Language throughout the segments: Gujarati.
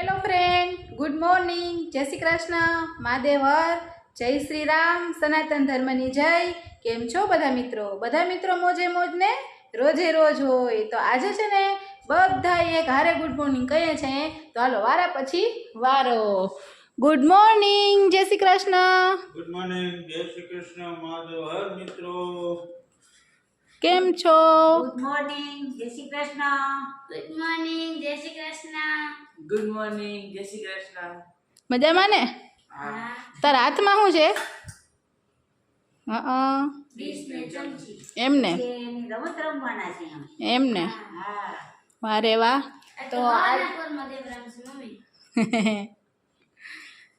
હેલો ફ્રેન્ડ ગુડ મોર્નિંગ જય શ્રી કૃષ્ણ. મહાદેવ હર જય શ્રી રામ. સનાતન ધર્મની જય. કેમ છો બધા મિત્રો? બધા મિત્રો મોજે મોજ ને રોજે રોજ હોય. તો આજે છે ને બધા એક હારે ગુડ મોર્નિંગ કહીએ છે. તો હાલો, વારા પછી વારો. ગુડ મોર્નિંગ જય શ્રી કૃષ્ણ. ગુડ મોર્નિંગ જય શ્રી કૃષ્ણ મહાદેવ હર મિત્રો. કેમ છો? ગુડ મોર્નિંગ જય શ્રી કૃષ્ણ. ગુડ મોર્નિંગ જય શ્રી કૃષ્ણ. ગુડ મોર્નિંગ જય શ્રી કૃષ્ણ. મજામાં ને? તારા હાથમાં શું છે? એમને કે એની રમત રમવાના છે અમે. એમને હા વારે વાહ. તો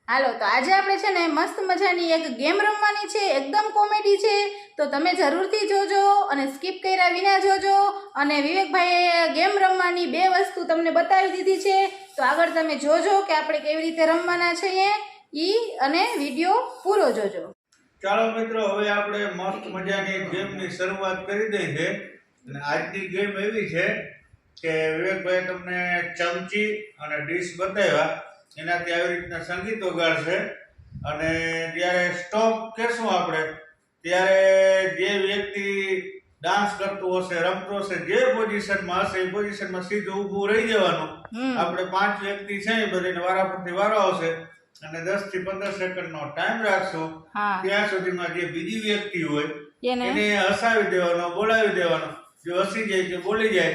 હાલો, તો આજે આપણે છે ને મસ્ત મજાની એક ગેમ રમવાની છે, એકદમ કોમેડી છે. તો તમે જરૂરથી જોજો અને સ્કીપ કર્યા વિના જોજો. અને વિવેકભાઈએ ગેમ રમવાની બે વસ્તુ તમને બતાવી દીધી છે. તો આગળ તમે જોજો કે આપણે કેવી રીતે રમવાના છીએ. ઈ અને વીડિયો પૂરો જોજો. ચાલો મિત્રો, હવે આપણે મસ્ત મજાની ગેમની શરૂઆત કરી દઈ છે અને આજની ગેમ એવી છે કે વિવેકભાઈ તમને ચમચી અને ડીશ બતાવ્યા. એનાથી આવી રીતના સંગીત વગાડશે અને જ્યારે સ્ટોપ કહેશું આપણે ત્યારે જે વ્યક્તિ ડાન્સ કરતું હશે રમતો હશે જે પોઝિશનમાં હશે એ પોઝિશનમાં સીધું ઊભું રહી જવાનું. આપણે પાંચ વ્યક્તિ છે એ બધાને વારા પરથી વારો આવશે. અને દસથી પંદર સેકન્ડ નો ટાઈમ રાખશું. ત્યાં સુધીમાં જે બીજી વ્યક્તિ હોય એને? એને હસાવી દેવાનો બોલાવી દેવાનો. જો હસી જાય કે બોલી જાય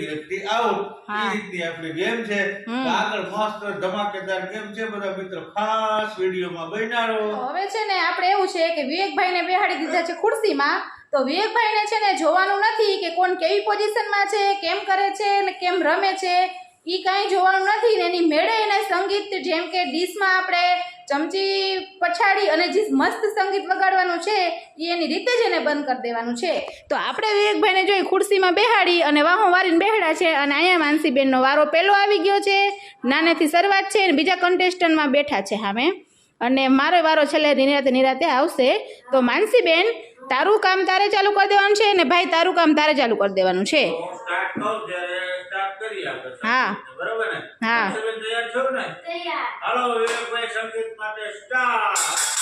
વ્યક્તિ આઉટ એ રીતની આપણી ગેમ છે. આગળ મસ્ત ધમાકેદાર ગેમ છે બધા મિત્રો. ખાસ વિડીયોમાં બન્યા હવે છે ને આપણે એવું છે કે વિવેકભાઈને બેહાડી દીધા છે ખુરશીમાં. તો વિવેકભાઈને છે ને જોવાનું નથી કે કોણ કેવી પોઝિશનમાં છે કેમ કરે છે ને કેમ રમે છે. એ કાંઈ જોવાનું નથી ને એની મેળે એને સંગીત જેમ કે ડીશમાં આપણે ચમચી પછાડી અને જે મસ્ત સંગીત વગાડવાનું છે, એ એની રીતે જ એને બંધ કરી દેવાનું છે. તો આપણે વિવેકભાઈને જોઈ ખુરશીમાં બેહાડી અને વાહો વારીને બેહડા છે અને અહીંયા માનસીબેનનો વારો પહેલો આવી ગયો છે. નાનેથી શરૂઆત છે અને બીજા કન્ટેસ્ટન્ટમાં બેઠા છે સામે. અને મારો વારો છેલ્લે નિરાતે નિરાતે આવશે. તો માનસીબેન, તારું કામ તારે ચાલુ કરી દેવાનું છે અને ભાઈ તારું કામ તારે ચાલુ કરી દેવાનું છે. કરું આપણે હા. બરોબર ને? હા. તૈયાર છો ને? તૈયાર. હાલો વિવેકભાઈ સંગીત માટે સ્ટાર્ટ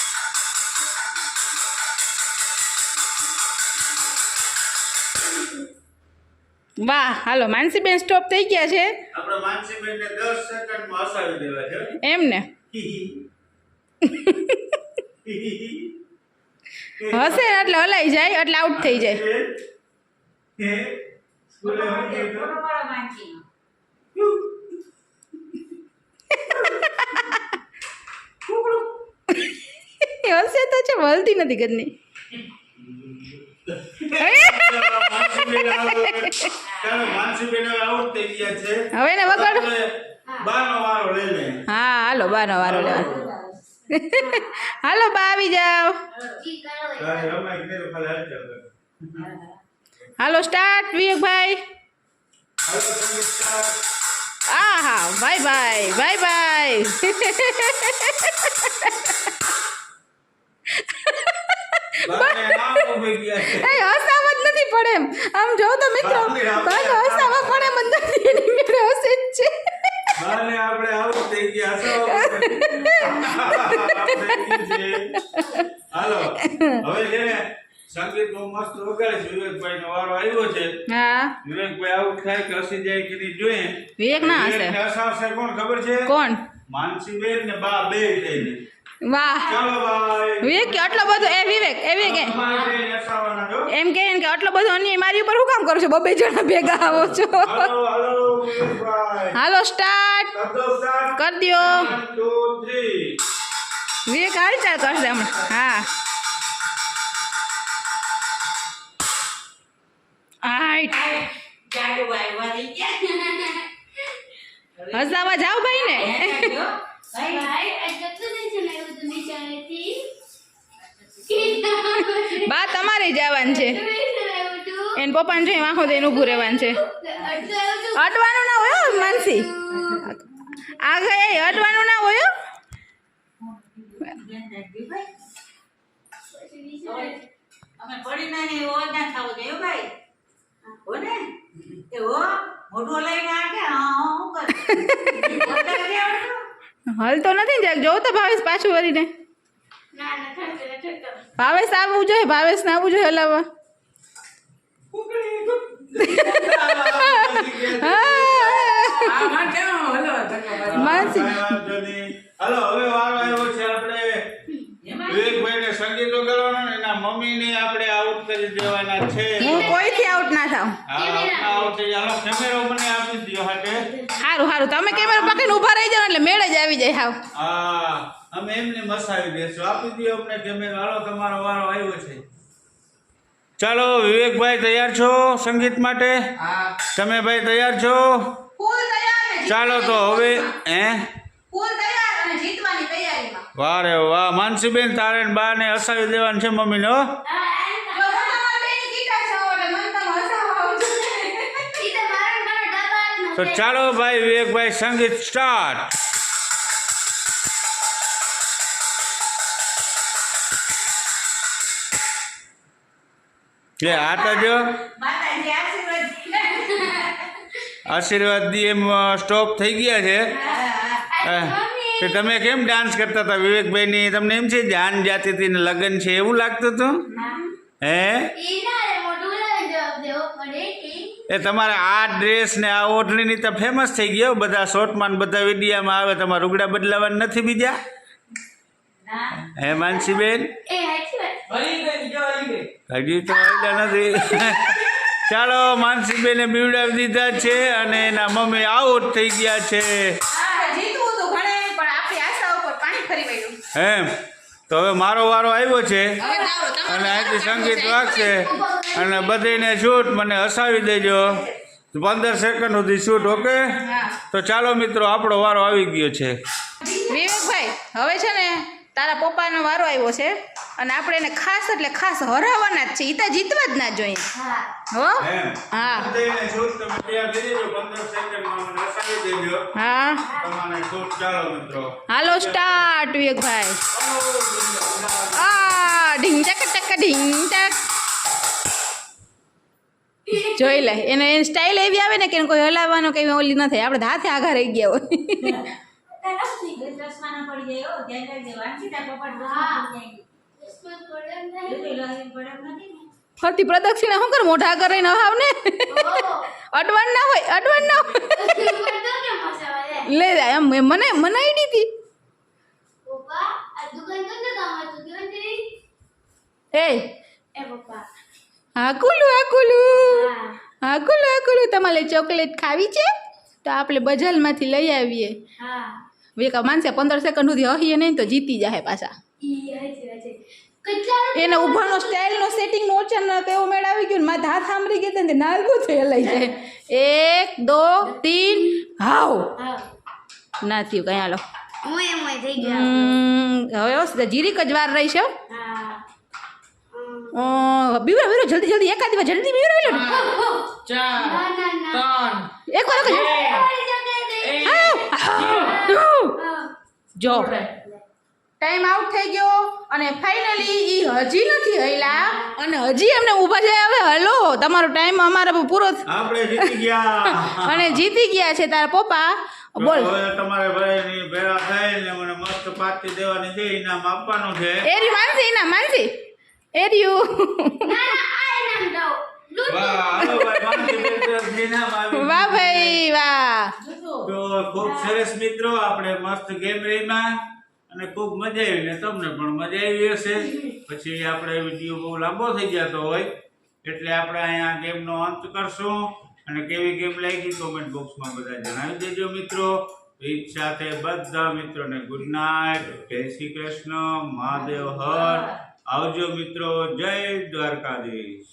વાહ હાલો માનસીબેન સ્ટોપ થઈ ગયા છે. આપણે માનસીબેનને 10 સેકન્ડમાં હસાવી દેવા છે. એમ ને હશે એટલે હલાઈ જાય એટલે આઉટ થઈ જાય. માનસીનો. હશે તો છે વળતી નથી ઘરની. હવે ને થઈ ગયા છે હવે એને વગાડો આપણે બાનો વારો લઈ લઈએ હા હાલો બાનો વારો લેવાનો હાલો બા આવી જાઓ. હાલો સ્ટાર્ટ વિવેકભાઈ. હાલો સંગીત start. આ હા બાય બાય બાય બાય હસાવા જ નથી પડે એમ. આમ જો તો મિત્રો બાને હસાવા પડે એમ અંદર એની મેળે હસે જ છે. અને આપણે આવું થઈ ગયા હસાવા હાલો હવે છે ને સંગીત બહુ મસ્ત વગાડે છે. વિવેકભાઈ નો વારો આવ્યો છે. હા. વિવેકભાઈ આઉટ થાય કે હસી જાય કે નહીં જોઈએ. વિવેક ના હશે. હસાવશે કોણ ખબર છે? કોણ? માનસીબેન ને બા બે થઈને. વાહ. ચાલો ભાઈ. વિવેક કે આટલો બધો એ વિવેક એ વિવેક બેન એમ કહે કે આટલો બધો અન્યાય મારી ઉપર શું કામ કરો છો? બબે જણા ભેગા આવો છો. હાલો સ્ટાર્ટ. કર દો. વિવેક હાલ ચાલ કરશે હમણાં. હા. હસાવા જાવ ભાઈ ને બા તમારે જવાનું છે. એન પપ્પાને જોઈ વાંખો દઈને ઊભું રહેવાનું છે. અટવાનું ના હોય માનસી. આ ગયા અટવાનું ના હોય અમે પડી ના ને ના થવો ભાઈ. હો ને એ હો મોઢું લઈને આ કે? હા હું કર? હલતો નથી ને જોઉં તો ભાવેશ પાછું વળીને. ભાવેશ આવવું જોઈએ ભાવેશ ને આવવું જોઈએ હલાવવા. હલો? માનસી. હાલો હવે વારો આવ્યો છે આપણે એમાં વિવેકભાઈને સંગીતો કરવાનો ને એના મમ્મીને આપણે આઉટ કરી દેવાના છે. હું કોઈથી આઉટ ના થાવ હા, આઉટ થઈ જાય. હાલો કેમેરો મને આપી દ્યો હાટે સારું સારું તમે કેમેરા પકડીને ઊભા રહી જાવ એટલે મેળે જ આવી જાય હાવ. અમે એમને મસાવી દેશું. આપી દો અમને કેમેરો હાલો તમારો વારો આવ્યો છે. ચાલો વિવેકભાઈ તૈયાર છો સંગીત માટે? હા. તમે ભાઈ તૈયાર છો? ચાલો તો હવે હે? ફૂલ તૈયાર અને જીતવાની તૈયારીમાં. વાહ રે વાહ. માનસીબેન તારે બા ને હસાવી દેવાનું છે મમ્મીને હો તો ચાલો ભાઈ વિવેકભાઈ સંગીત સ્ટાર્ટ લે આ તો જો. આશીર્વાદ દી. એમ સ્ટોપ થઈ ગયા છે. કે. તમે કેમ ડાન્સ કરતા હતા વિવેકભાઈની? તમને એમ છે જાન જાતી હતી ને લગ્ન છે એવું લાગતું હતું? હે ઈ ના રે મોઢું લઈને જવાબ દેવો પડે ઈ એ તમારે આ ડ્રેસ ને આ ઓઢણીની તો ફેમસ થઈ ગયો બધા શોર્ટમાં બધા વિડીયામાં આવે. તમારા રૂગડા બદલાવાના નથી બીજા? હે માનસીબેન? હજી તો આવ્યા નથી. ચાલો માનસીબેને બીવડાવી દીધા છે અને એના મમ્મી આઉટ થઈ ગયા છે. આપણે જીતવું હતું ઘણે પણ આપણી આશા ઉપર પાણી ફરી વળ્યું. એમ. તો હવે મારો વારો આવ્યો છે અને અહીંથી સંગીત વાગશે. અને બધીને શૂટ મને હસાવી દેજો. પંદર સેકન્ડ સુધી શૂટ ઓકે? તો ચાલો મિત્રો આપણો વારો આવી ગયો છે. વિવેકભાઈ હવે છે ને તારા પપ્પાનો વારો આવ્યો છે અને આપણે એને ખાસ એટલે ખાસ હરાવવાના જ છે. ઈ તો જીતવા જ ના જોઈએ. હો. હા? હા. તમારે શૂટ ચાલો મિત્રો. હાલો સ્ટાર્ટ વિવેકભાઈ. આ ઢીંગ ચક ચક ઢીંગ ચક જોઈ લે. એને એની સ્ટાઇલ એવી આવે ને કે એને કોઈ હલાવવાનો કે ઓલી ન થાય. આપણે હાથે આઘા રહી ગયા હોય. ફરતી પ્રદક્ષિણા શું કર? મોઢા કરે ન હાવ ને. અડવાણ ના હોય અડવાણ ના હોય. લે? એમ મને મને આઈડી હતી. એ પપ્પા. હાકુલું હા. હાકુલું હાકુલું તમારે ચોકલેટ ખાવી છે? તો આપણે બજારમાંથી લઈ આવીએ. વેકા માનસે પંદર સેકન્ડ સુધી હહીએ નહીં તો જીતી જાય પાછા. એને ઉભાનો વાત નો સેટિંગ નો ના તેવો મેળ આવી ગયો ને માથે હાથ સાંભળી ગયા ને નાલગું થઈ લઈ જાય. એક દો તીન હાવ. ના થયું કઈ હાલો. હવે જીરીક જ વાર રહી છે બીવરા બીવરા જલ્દી જલ્દી એકાદ દિવસ જલ્દી બીવરા બીવરા હો, હો. ચાર ના, ના, ના. ત્રણ એક વાર. જો. ટાઈમ આઉટ થઈ ગયો અને ફાઇનલી ઈ હજી નથી હૈલા અને હજી એમને ઊભા છે હવે હલો તમારો ટાઈમ અમારે પૂરો આપણે જીતી ગયા. અને જીતી ગયા છે તારા પપ્પા. બોલ. તમારે ભાઈની ભેળા થઈને મને મસ્ત પાર્ટી દેવાની છે ઇનામ આપવાનું છે. એરી માનસી ઇનામ માનસી. એર્યું. વાહ મિત્રો, આપણે મસ્ત ગેમ રમ્યા અને ખૂબ મજા આવી ને તમને પણ મજા આવી હશે. પછી આપણે વીડિયો બહુ લાંબો થઈ જતો હોય, એટલે આપણે અહીંયા ગેમનો અંત કરશું. અને કેવી ગેમ લાગી કોમેન્ટ બોક્સમાં બધા જણાવી દેજો મિત્રો. એક સાથે બધા મિત્રોને ગુડ નાઇટ જય શ્રી કૃષ્ણ. મહાદેવ હર. આવજો મિત્રો જય દ્વારકાધીશ.